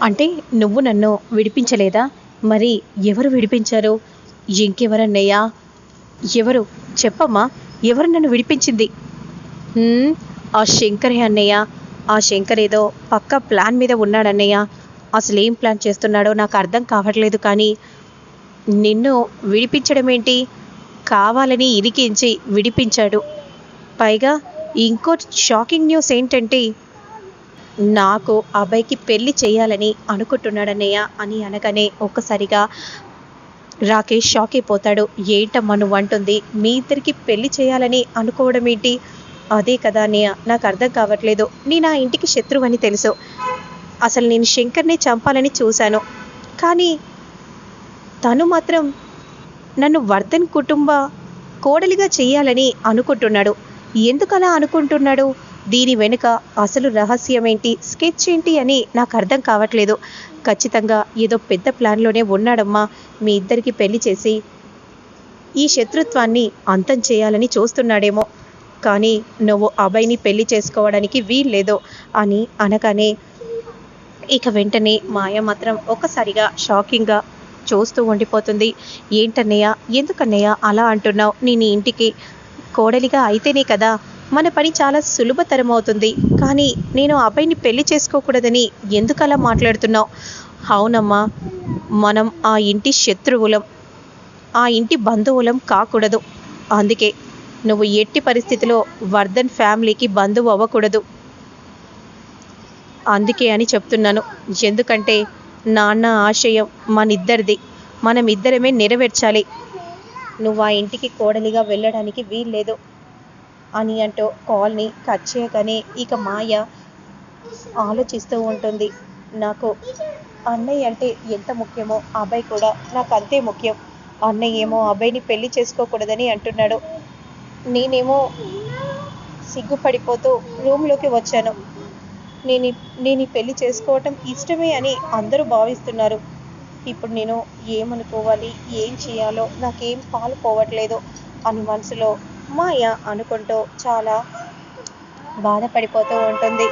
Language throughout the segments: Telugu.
అంటే నువ్వు నన్ను విడిపించలేదా? మరి ఎవరు విడిపించారు? ఇంకెవరన్నయ్యా? ఎవరు? చెప్పమ్మా ఎవరు నన్ను విడిపించింది? ఆ శంకరే అన్నయ్య. ఆ శంకర్ ఏదో పక్క ప్లాన్ మీద ఉన్నాడన్నయ్య. అసలు ఏం ప్లాన్ చేస్తున్నాడో నాకు అర్థం కావట్లేదు కానీ నిన్ను విడిపించడం ఏంటి కావాలని ఇరికించి విడిపించాడు. పైగా ఇంకో షాకింగ్ న్యూస్ ఏంటంటే నాకు అబ్బాయికి పెళ్ళి చేయాలని అనుకుంటున్నాడన్నయ్య అని అనగానే ఒక్కసారిగా రాకేష్ షాక్ అయిపోతాడు. ఏంటమ్మా నువ్వు అంటుంది మీ ఇద్దరికి పెళ్ళి చేయాలని అనుకోవడం ఏంటి? అదే కదా అన్నయ్య నాకు అర్థం కావట్లేదు. నేను ఆ ఇంటికి శత్రువు అని తెలుసు. అసలు నేను శంకర్ని చంపాలని చూశాను. కానీ తను మాత్రం నన్ను వర్ధన్ కుటుంబ కోడలిగా చేయాలని అనుకుంటున్నాడు. ఎందుకలా అనుకుంటున్నాడు? దీని వెనుక అసలు రహస్యం ఏంటి స్కెచ్ ఏంటి అని నాకు అర్థం కావట్లేదు. ఖచ్చితంగా ఏదో పెద్ద ప్లాన్లోనే ఉన్నాడమ్మా. మీ ఇద్దరికి పెళ్ళి చేసి ఈ శత్రుత్వాన్ని అంతం చేయాలని చూస్తున్నాడేమో. కానీ నువ్వు అబ్బాయిని పెళ్ళి చేసుకోవడానికి వీల్లేదు అని అనగానే ఇక వెంటనే మాయ మాత్రం ఒక్కసారిగా షాకింగ్గా చూస్తూ ఉండిపోతుంది. ఏంటన్నయ్య? ఎందుకన్నయ్య అలా అంటున్నావు? నేను ఇంటికి కోడలిగా అయితేనే కదా మన పని చాలా సులభతరం అవుతుంది కానీ నేను ఆ అబ్బాయిని పెళ్ళి చేసుకోకూడదని ఎందుకు అలా మాట్లాడుతున్నావు? అవునమ్మా మనం ఆ ఇంటి శత్రువులం ఆ ఇంటి బంధువులం కాకూడదు. అందుకే నువ్వు ఎట్టి పరిస్థితిలో వర్ధన్ ఫ్యామిలీకి బంధువు అవ్వకూడదు. అందుకే అని చెప్తున్నాను. ఎందుకంటే నాన్న ఆశయం మనిద్దరిది. మనం ఇద్దరమే నెరవేర్చాలి. నువ్వు ఆ ఇంటికి కోడలిగా వెళ్ళడానికి వీల్లేదు. అని అంటూ కాల్ని కట్ చేయగానే ఇక మాయ ఆలోచిస్తూ ఉంటుంది. నాకు అన్నయ్య అంటే ఎంత ముఖ్యమో అబ్బాయి కూడా నాకు అంతే ముఖ్యం. అన్నయ్య ఏమో అబ్బాయిని పెళ్ళి చేసుకోకూడదని అంటున్నాడు. నేనేమో సిగ్గుపడిపోతూ రూమ్లోకి వచ్చాను. నేను నేను ఈ పెళ్ళి చేసుకోవటం ఇష్టమే అని అందరూ భావిస్తున్నారు. ఇప్పుడు నేను ఏమనుకోవాలి ఏం చేయాలో నాకేం పాలు పోవట్లేదు అని మనసులో మాయ అనుకుంటూ చాలా బాధపడిపోతూ ఉంటుంది.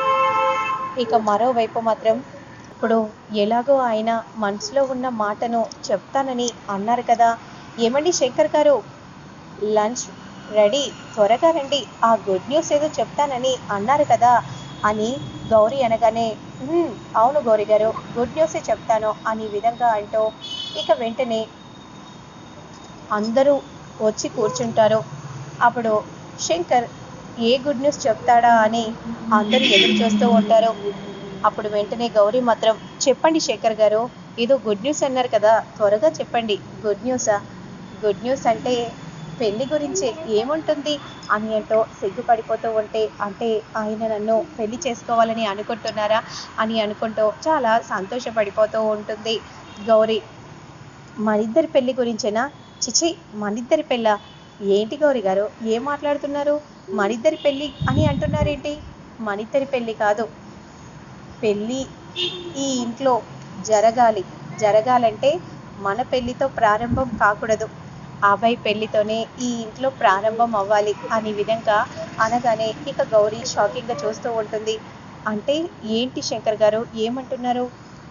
ఇక మరోవైపు మాత్రం ఇప్పుడు ఎలాగో ఆయన మనసులో ఉన్న మాటను చెప్తానని అన్నారు కదా. ఏమండి శంకర్ గారు? లంచ్ రెడీ త్వరగా రండి ఆ గుడ్ న్యూస్ ఏదో చెప్తానని అన్నారు కదా అని గౌరీ అనగానే అవును గౌరీ గారు గుడ్ న్యూసే చెప్తాను అని విధంగా అంటూ ఇక వెంటనే అందరూ వచ్చి కూర్చుంటారు. అప్పుడు శంకర్ ఏ గుడ్ న్యూస్ చెప్తాడా? అని అందరూ ఎదురు చూస్తూ ఉంటారు. అప్పుడు వెంటనే గౌరీ మాత్రం చెప్పండి శంకర్ గారు ఏదో గుడ్ న్యూస్ అన్నారు కదా త్వరగా చెప్పండి. గుడ్ న్యూసా గుడ్ న్యూస్ అంటే పెళ్ళి గురించి ఏముంటుంది? అని అంటూ సిగ్గుపడిపోతూ ఉంటే అంటే ఆయన నన్ను పెళ్ళి చేసుకోవాలని అనుకుంటున్నారా? అని అనుకుంటూ చాలా సంతోషపడిపోతూ ఉంటుంది గౌరీ. మనిద్దరి పెళ్ళి గురించేనా? చిచి మనిద్దరి పెళ్ళ? ఏంటి గౌరి గారు? ఏం మాట్లాడుతున్నారు? మనిద్దరి పెళ్ళి అని అంటున్నారేంటి? మనిద్దరి పెళ్ళి కాదు. పెళ్ళి ఈ ఇంట్లో జరగాలి. జరగాలంటే మన పెళ్ళితో ప్రారంభం కాకూడదు. అబ్బాయి పెళ్ళితోనే ఈ ఇంట్లో ప్రారంభం అవ్వాలి అనే విధంగా అనగానే ఇక గౌరీ షాకింగ్గా చూస్తూ ఉంటుంది. అంటే ఏంటి శంకర్ గారు? ఏమంటున్నారు?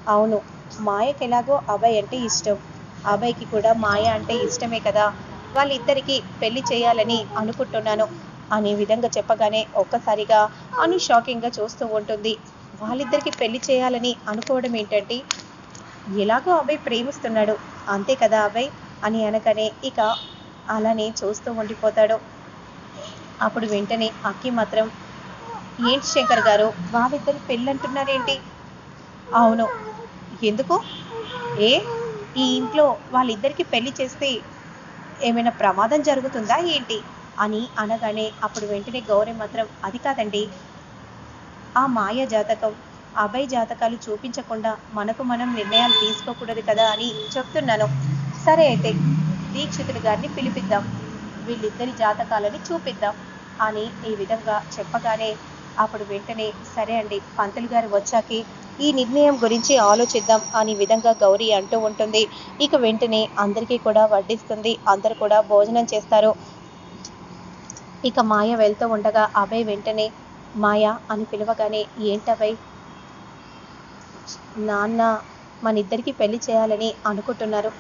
అవును మాయకి ఎలాగో అబ్బాయి అంటే ఇష్టం. అబ్బాయికి కూడా మాయ అంటే ఇష్టమే కదా. వాళ్ళిద్దరికీ పెళ్ళి చేయాలని అనుకుంటున్నాను అనే విధంగా చెప్పగానే ఒక్కసారిగా అను షాకింగ్గా చూస్తూ ఉంటుంది. వాళ్ళిద్దరికి పెళ్ళి చేయాలని అనుకోవడం ఏంటంటే ఎలాగో అబ్బాయి ప్రేమిస్తున్నాడు. అంతే కదా అబ్బాయి అని అనగానే ఇక అలానే చూస్తూ ఉండిపోతాడు. అప్పుడు వెంటనే అక్కి మాత్రం ఏంటి శంకర్ గారు వాళ్ళిద్దరు పెళ్ళి అంటున్నారేంటి అవును. ఎందుకు? ఏ ఈ ఇంట్లో వాళ్ళిద్దరికి పెళ్ళి చేస్తే ఏమైనా ప్రమాదం జరుగుతుందా ఏంటి? అని అనగానే అప్పుడు వెంటనే గౌరీ మాత్రం అది కాదండి. ఆ మాయ జాతకం అభయ జాతకాలు చూపించకుండా మనకు మనం నిర్ణయాలు తీసుకోకూడదు కదా అని చెప్తున్నాను. సరే అయితే దీక్షితుడి గారిని పిలిపిద్దాం. వీళ్ళిద్దరి జాతకాలని చూపిద్దాం అని ఈ విధంగా చెప్పగానే అప్పుడు వెంటనే సరే అండి పంతులు గారు వచ్చాకే ఈ నిర్ణయం గురించి ఆలోచిద్దాం అనే విధంగా గౌరీ అంటూ ఉంటుంది. ఇక వెంటనే అందరికీ కూడా వడ్డిస్తుంది. అందరు కూడా భోజనం చేస్తారు. ఇక మాయ వెళ్తూ ఉండగా అభయ్ వెంటనే మాయ అని పిలవగానే ఏంటభయ్ నాన్న మన ఇద్దరికి పెళ్ళి చేయాలని అనుకుంటున్నారు.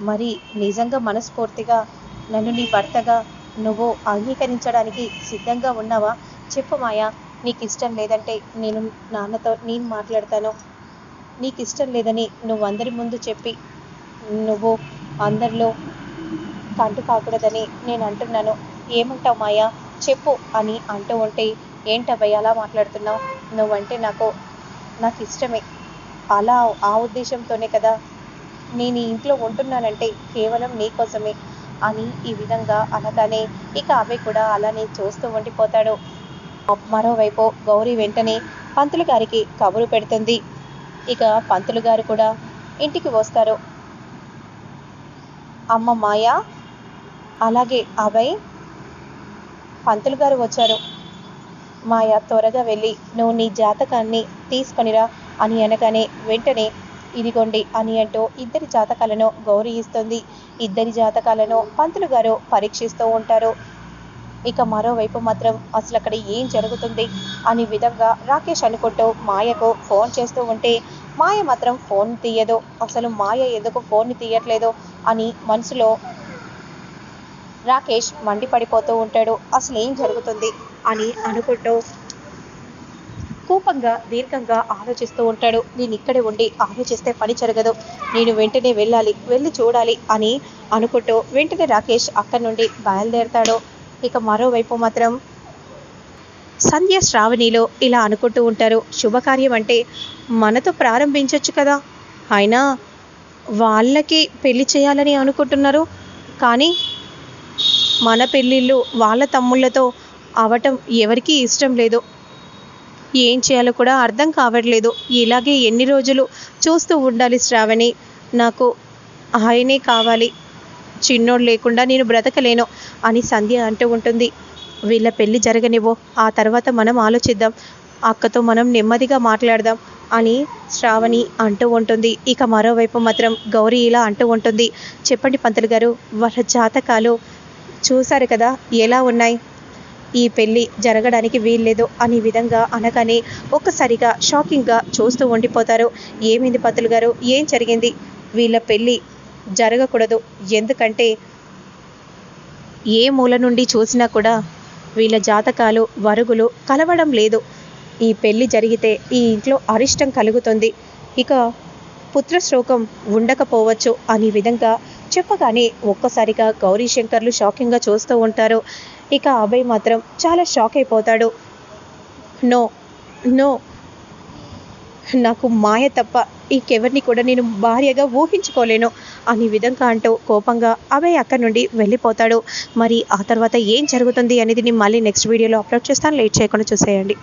మరి నిజంగా మనస్ఫూర్తిగా నన్ను నీ భర్తగా నువ్వు అంగీకరించడానికి సిద్ధంగా ఉన్నావా? చెప్పు మాయా. నీకు ఇష్టం లేదంటే నేను నాన్నతో నేను మాట్లాడతాను? నీకు ఇష్టం లేదని నువ్వు అందరి ముందు చెప్పి నువ్వు అందరిలో కంటు కాకూడదని నేను అంటున్నాను ఏమంటావు మాయా? చెప్పు అని అంటూ ఉంటే ఏంటబ్బాయి అలా మాట్లాడుతున్నావు? నువ్వంటే నాకు నాకు ఇష్టమే అలా ఆ ఉద్దేశంతోనే కదా. నేను ఈ ఇంట్లో ఉంటున్నానంటే కేవలం నీకోసమే అని ఈ విధంగా అనగానే ఇక అభయ్ కూడా అలానే చూస్తూ ఉండిపోతాడు. మరోవైపు గౌరీ వెంటనే పంతులు గారికి కబురు పెడుతుంది. ఇక పంతులు గారు కూడా ఇంటికి వస్తారు. అమ్మ మాయా అలాగే అభయ్ పంతులు గారు వచ్చారు. మాయ త్వరగా వెళ్ళి నువ్వు నీ జాతకాన్ని తీసుకొనిరా అని అనగానే వెంటనే ఇదిగోండి అని అంటూ ఇద్దరి జాతకాలను గౌరీ ఇస్తుంది. ఇద్దరి జాతకాలను పంతులు గారు పరీక్షిస్తూ ఉంటారు. ఇక మరోవైపు మాత్రం అసలు అక్కడ ఏం జరుగుతుంది అనే విధంగా రాకేష్ అనుకుంటూ మాయకు ఫోన్ చేస్తూ ఉంటే మాయ మాత్రం ఫోన్ తీయదు. అసలు మాయ ఎందుకు ఫోన్ తీయట్లేదు అని మనసులో రాకేష్ మండిపడిపోతూ ఉంటాడు. అసలు ఏం జరుగుతుంది అని అనుకుంటూ కోపంగా దీర్ఘంగా ఆలోచిస్తూ ఉంటాడు. నేను ఇక్కడే ఉండి ఆలోచిస్తే పని జరగదు. నేను వెంటనే వెళ్ళాలి వెళ్ళి చూడాలి అని అనుకుంటూ వెంటనే రాకేష్ అక్కడి నుండి బయలుదేరతాడు. ఇక మరోవైపు మాత్రం సంధ్య శ్రావణిలో ఇలా అనుకుంటూ ఉంటారు శుభకార్యం అంటే మనతో ప్రారంభించవచ్చు కదా? అయినా వాళ్ళకి పెళ్ళి చేయాలని అనుకుంటున్నారు. కానీ మన పెళ్ళిళ్ళు వాళ్ళ తమ్ముళ్ళతో అవటం ఎవరికీ ఇష్టం లేదు. ఏం చేయాలో కూడా అర్థం కావట్లేదు. ఇలాగే ఎన్ని రోజులు చూస్తూ ఉండాలి శ్రావణి. నాకు ఆయనే కావాలి. చిన్నోడు లేకుండా నేను బ్రతకలేను అని సంధ్య అంటూ ఉంటుంది. వీళ్ళ పెళ్ళి జరగనివ్వు ఆ తర్వాత మనం ఆలోచిద్దాం అక్కతో మనం నెమ్మదిగా మాట్లాడదాం అని శ్రావణి అంటూ ఉంటుంది. ఇక మరోవైపు మాత్రం గౌరీ ఇలా అంటూ ఉంటుంది. చెప్పండి పంతులు గారు వాళ్ళ జాతకాలు చూశారు కదా ఎలా ఉన్నాయి? ఈ పెళ్ళి జరగడానికి వీల్లేదు అనే విధంగా అనగానే ఒక్కసారిగా షాకింగ్గా చూస్తూ ఉండిపోతారు. ఏమైంది పంతులు గారు? ఏం జరిగింది? వీళ్ళ పెళ్ళి జరగకూడదు. ఎందుకంటే ఏ మూల నుండి చూసినా కూడా వీళ్ళ జాతకాలు వరుగులు కలవడం లేదు. ఈ పెళ్ళి జరిగితే ఈ ఇంట్లో అరిష్టం కలుగుతుంది. ఇక పుత్రశ్లోకం ఉండకపోవచ్చు అనే విధంగా చెప్పగానే ఒక్కసారిగా గౌరీ శంకర్లు షాకింగ్గా చూస్తూ ఉంటారు. ఇక అభయ్ మాత్రం చాలా షాక్ అయిపోతాడు. నో నో నాకు మాయ తప్ప ఇంకెవరిని కూడా నేను భార్యగా ఊహించుకోలేను. అనే విధంగా అంటూ కోపంగా అభయ్ అక్కడి నుండి వెళ్ళిపోతాడు. మరి ఆ తర్వాత ఏం జరుగుతుంది అనేది నేను మళ్ళీ నెక్స్ట్ వీడియోలో అప్లోడ్ చేస్తాను. లేట్ చేయకుండా చూసేయండి.